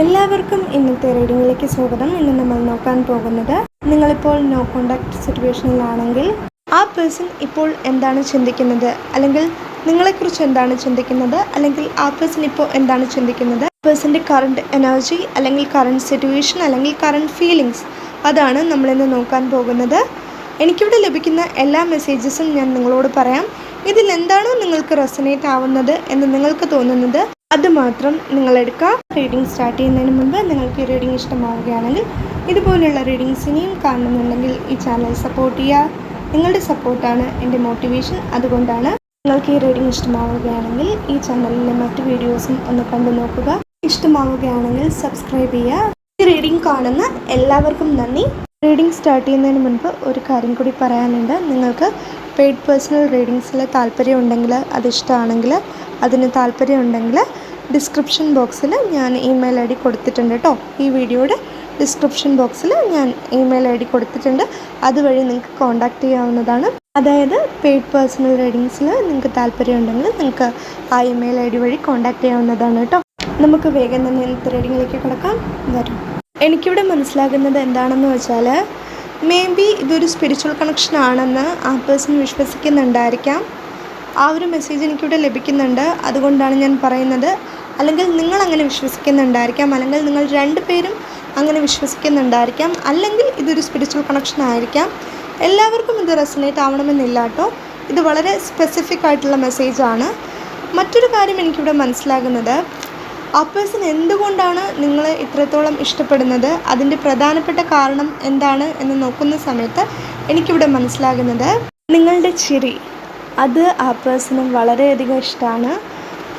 എല്ലാവർക്കും ഇന്നത്തെ റീഡിങ്ങിലേക്ക് സ്വാഗതം. ഇന്ന് നമ്മൾ നോക്കാൻ പോകുന്നത് നിങ്ങളിപ്പോൾ നോ കോണ്ടാക്ട് സിറ്റുവേഷനിലാണെങ്കിൽ ആ പേഴ്സൺ ഇപ്പോൾ എന്താണ് ചിന്തിക്കുന്നത്? അല്ലെങ്കിൽ നിങ്ങളെക്കുറിച്ച് എന്താണ് ചിന്തിക്കുന്നത്? അല്ലെങ്കിൽ ആ പേഴ്സൺ ഇപ്പോൾ എന്താണ് ചിന്തിക്കുന്നത്? പേഴ്സന്റെ കറണ്ട് എനർജി അല്ലെങ്കിൽ കറണ്ട് സിറ്റുവേഷൻ അല്ലെങ്കിൽ കറണ്ട് ഫീലിങ്സ് അതാണ് നമ്മളിന്ന് നോക്കാൻ പോകുന്നത്. എനിക്കിവിടെ ലഭിക്കുന്ന എല്ലാ മെസ്സേജസും ഞാൻ നിങ്ങളോട് പറയാം. ഇതിൽ എന്താണോ നിങ്ങൾക്ക് റെസനേറ്റ് ആവുന്നത് എന്ന് നിങ്ങൾക്ക് തോന്നുന്നത്? അത് നിങ്ങളെടുക്കുക റീഡിംഗ് സ്റ്റാർട്ട് ചെയ്യുന്നതിന് മുൻപ് നിങ്ങൾക്ക് റീഡിംഗ് ഇഷ്ടമാവുകയാണെങ്കിൽ ഇതുപോലുള്ള റീഡിങ്സ് ഇനിയും കാണുന്നുണ്ടെങ്കിൽ ഈ ചാനൽ സപ്പോർട്ട് ചെയ്യുക. നിങ്ങളുടെ സപ്പോർട്ടാണ് എന്റെ മോട്ടിവേഷൻ അതുകൊണ്ടാണ് നിങ്ങൾക്ക് ഈ റീഡിംഗ് ഇഷ്ടമാവുകയാണെങ്കിൽ ഈ ചാനലിലെ മറ്റ് വീഡിയോസും ഒന്ന് കണ്ടു നോക്കുക. ഇഷ്ടമാവുകയാണെങ്കിൽ സബ്സ്ക്രൈബ് ചെയ്യുക. ഈ റീഡിംഗ് കാണുന്ന എല്ലാവർക്കും നന്ദി. റീഡിംഗ് സ്റ്റാർട്ട് ചെയ്യുന്നതിന് മുൻപ് ഒരു കാര്യം കൂടി പറയാനുണ്ട്. നിങ്ങൾക്ക് പെയ്ഡ് പേഴ്സണൽ റീഡിങ്സിൽ താല്പര്യമുണ്ടെങ്കിൽ അത് ഇഷ്ടമാണെങ്കിൽ അതിന് താല്പര്യമുണ്ടെങ്കിൽ ഡിസ്ക്രിപ്ഷൻ ബോക്സിൽ ഞാൻ ഇമെയിൽ ഐ ഡി കൊടുത്തിട്ടുണ്ട് കേട്ടോ. ഈ വീഡിയോയുടെ ഡിസ്ക്രിപ്ഷൻ ബോക്സിൽ ഞാൻ ഇമെയിൽ ഐ ഡി കൊടുത്തിട്ടുണ്ട്. അതുവഴി നിങ്ങൾക്ക് കോൺടാക്റ്റ് ചെയ്യാവുന്നതാണ്. അതായത് പെയ്ഡ് പേഴ്സണൽ റീഡിങ്സിൽ നിങ്ങൾക്ക് താല്പര്യമുണ്ടെങ്കിൽ നിങ്ങൾക്ക് ആ ഇമെയിൽ ഐ ഡി വഴി കോൺടാക്റ്റ് ചെയ്യാവുന്നതാണ് കേട്ടോ. നമുക്ക് വേഗം തന്നെ ഇന്നത്തെ റീഡിങ്ങിലേക്ക് കിടക്കാം. വരും. എനിക്കിവിടെ മനസ്സിലാകുന്നത് എന്താണെന്ന് വെച്ചാൽ മേ ബി ഇതൊരു സ്പിരിച്വൽ കണക്ഷൻ ആണെന്ന് ആ പേഴ്സൺ വിശ്വസിക്കുന്നുണ്ടായിരിക്കാം. ആ ഒരു മെസ്സേജ് എനിക്കിവിടെ ലഭിക്കുന്നുണ്ട്. അതുകൊണ്ടാണ് ഞാൻ പറയുന്നത്. അല്ലെങ്കിൽ നിങ്ങൾ അങ്ങനെ വിശ്വസിക്കുന്നുണ്ടായിരിക്കാം. അല്ലെങ്കിൽ നിങ്ങൾ രണ്ട് പേരും അങ്ങനെ വിശ്വസിക്കുന്നുണ്ടായിരിക്കാം. അല്ലെങ്കിൽ ഇതൊരു സ്പിരിച്വൽ കണക്ഷൻ ആയിരിക്കാം. എല്ലാവർക്കും ഇത് റെസനേറ്റ് ആവണമെന്നില്ല കേട്ടോ. ഇത് വളരെ സ്പെസിഫിക് ആയിട്ടുള്ള മെസ്സേജാണ് മറ്റൊരു കാര്യം എനിക്കിവിടെ മനസ്സിലാകുന്നത്. ആ പേഴ്സൺ എന്തുകൊണ്ടാണ് നിങ്ങളെ ഇത്രത്തോളം ഇഷ്ടപ്പെടുന്നത്? അതിന്റെ പ്രധാനപ്പെട്ട കാരണം എന്താണ് എന്ന് നോക്കുന്ന സമയത്ത് എനിക്കിവിടെ മനസ്സിലാകുന്നത്. നിങ്ങളുടെ ചിരി. അത് ആ പേഴ്സണും വളരെയധികം ഇഷ്ടമാണ്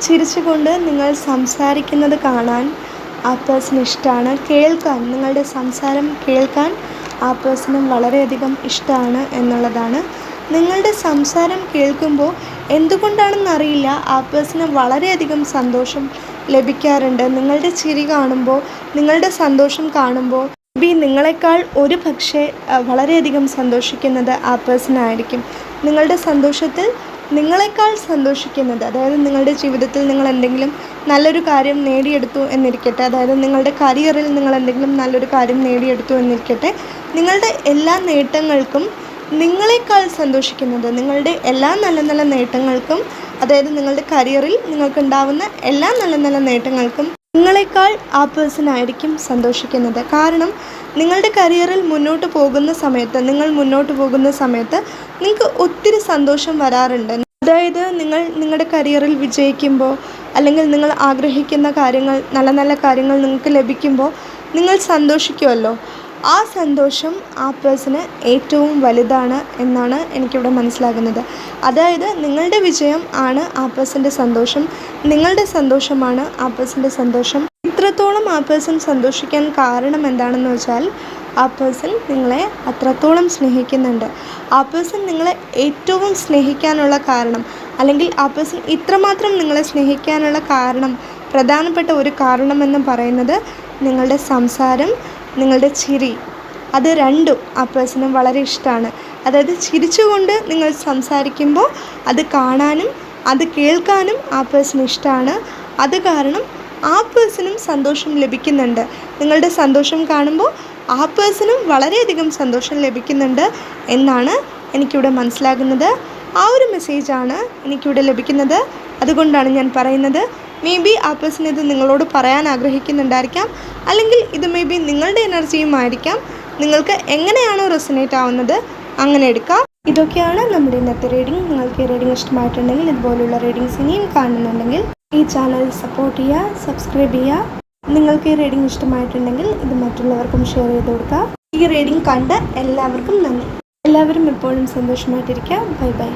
ചിരിച്ചുകൊണ്ട് നിങ്ങൾ സംസാരിക്കുന്നത് കാണാൻ ആ പേഴ്സണ് ഇഷ്ടമാണ് കേൾക്കാൻ നിങ്ങളുടെ സംസാരം കേൾക്കാൻ ആ പേഴ്സണും വളരെയധികം ഇഷ്ടമാണ് എന്നുള്ളതാണ്. നിങ്ങളുടെ സംസാരം കേൾക്കുമ്പോൾ എന്തുകൊണ്ടാണെന്നറിയില്ല ആ പേഴ്സണ് വളരെയധികം സന്തോഷം ലഭിക്കാറുണ്ട്. നിങ്ങളുടെ ചിരി കാണുമ്പോൾ നിങ്ങളുടെ സന്തോഷം കാണുമ്പോൾ ബി നിങ്ങളെക്കാൾ ഒരു പക്ഷേ വളരെയധികം സന്തോഷിക്കുന്നത് ആ പേഴ്സൺ ആയിരിക്കും. നിങ്ങളുടെ സന്തോഷത്തിൽ നിങ്ങളെക്കാൾ സന്തോഷിക്കുന്നത് അതായത് നിങ്ങളുടെ ജീവിതത്തിൽ നിങ്ങൾ എന്തെങ്കിലും നല്ലൊരു കാര്യം നേടിയെടുത്തു എന്നിരിക്കട്ടെ അതായത് നിങ്ങളുടെ കരിയറിൽ നിങ്ങൾ എന്തെങ്കിലും നല്ലൊരു കാര്യം നേടിയെടുത്തു എന്നിരിക്കട്ടെ നിങ്ങളുടെ എല്ലാ നേട്ടങ്ങൾക്കും നിങ്ങളെക്കാൾ സന്തോഷിക്കുന്നത് നിങ്ങളുടെ എല്ലാ നല്ല നല്ല നേട്ടങ്ങൾക്കും അതായത് നിങ്ങളുടെ കരിയറിൽ നിങ്ങൾക്കുണ്ടാവുന്ന എല്ലാ നല്ല നല്ല നേട്ടങ്ങൾക്കും നിങ്ങളെക്കാൾ ആ പേഴ്സൺ ആയിരിക്കും സന്തോഷിക്കുന്നത്. കാരണം നിങ്ങളുടെ കരിയറിൽ മുന്നോട്ട് പോകുന്ന സമയത്ത് നിങ്ങൾ മുന്നോട്ട് പോകുന്ന സമയത്ത് നിങ്ങൾക്ക് ഒത്തിരി സന്തോഷം വരാറുണ്ട്. അതായത് നിങ്ങൾ നിങ്ങളുടെ കരിയറിൽ വിജയിക്കുമ്പോൾ അല്ലെങ്കിൽ നിങ്ങൾ ആഗ്രഹിക്കുന്ന കാര്യങ്ങൾ നല്ല നല്ല കാര്യങ്ങൾ നിങ്ങൾക്ക് ലഭിക്കുമ്പോൾ നിങ്ങൾ സന്തോഷിക്കുമല്ലോ ആ സന്തോഷം ആ പേഴ്സണ് ഏറ്റവും വലുതാണ് എന്നാണ് എനിക്കിവിടെ മനസ്സിലാകുന്നത്. അതായത് നിങ്ങളുടെ വിജയം ആണ് ആ പേഴ്സന്റെ സന്തോഷം. നിങ്ങളുടെ സന്തോഷമാണ് ആ പേഴ്സന്റെ സന്തോഷം. ഇത്രത്തോളം ആ പേഴ്സൺ സന്തോഷിക്കാൻ കാരണം എന്താണെന്ന് വെച്ചാൽ ആ പേഴ്സൺ നിങ്ങളെ അത്രത്തോളം സ്നേഹിക്കുന്നുണ്ട്. ആ പേഴ്സൺ നിങ്ങളെ ഏറ്റവും സ്നേഹിക്കാനുള്ള കാരണം അല്ലെങ്കിൽ ആ പേഴ്സൺ ഇത്രമാത്രം നിങ്ങളെ സ്നേഹിക്കാനുള്ള കാരണം പ്രധാനപ്പെട്ട ഒരു കാരണമെന്ന് പറയുന്നത് നിങ്ങളുടെ സംസാരം നിങ്ങളുടെ ചിരി. അത് രണ്ടും ആ പേഴ്സണ് വളരെ ഇഷ്ടമാണ്. അതായത് ചിരിച്ചുകൊണ്ട് നിങ്ങൾ സംസാരിക്കുമ്പോൾ അത് കാണാനും അത് കേൾക്കാനും ആ പേഴ്സൺ ഇഷ്ടമാണ്. അത് കാരണം ആ പേഴ്സണും സന്തോഷം ലഭിക്കുന്നുണ്ട്. നിങ്ങളുടെ സന്തോഷം കാണുമ്പോൾ ആ പേഴ്സണും വളരെയധികം സന്തോഷം ലഭിക്കുന്നുണ്ട് എന്നാണ് എനിക്കിവിടെ മനസ്സിലാകുന്നത്. ആ ഒരു മെസ്സേജാണ് എനിക്കിവിടെ ലഭിക്കുന്നത്. അതുകൊണ്ടാണ് ഞാൻ പറയുന്നത്. മേ ബി ആ പേഴ്സൺ ഇത് നിങ്ങളോട് പറയാൻ ആഗ്രഹിക്കുന്നുണ്ടായിരിക്കാം. അല്ലെങ്കിൽ ഇത് മേ ബി നിങ്ങളുടെ എനർജിയുമായിരിക്കാം നിങ്ങൾക്ക് എങ്ങനെയാണോ റെസനേറ്റ് ആവുന്നത് അങ്ങനെ എടുക്കാം. ഇതൊക്കെയാണ് നമ്മുടെ ഇന്നത്തെ റീഡിംഗ് നിങ്ങൾക്ക് ഈ റീഡിംഗ് ഇഷ്ടമായിട്ടുണ്ടെങ്കിൽ ഇതുപോലുള്ള റീഡിങ്സ് ഇനിയും കാണുന്നുണ്ടെങ്കിൽ ഈ ചാനൽ സപ്പോർട്ട് ചെയ്യുക സബ്സ്ക്രൈബ് ചെയ്യുക. നിങ്ങൾക്ക് ഈ റീഡിംഗ് ഇഷ്ടമായിട്ടുണ്ടെങ്കിൽ ഇത് മറ്റുള്ളവർക്കും ഷെയർ ചെയ്ത് കൊടുക്കുക. ഈ റീഡിംഗ് കണ്ട എല്ലാവർക്കും നന്ദി. എല്ലാവരും എപ്പോഴും സന്തോഷമായിട്ടിരിക്കുക. Bye bye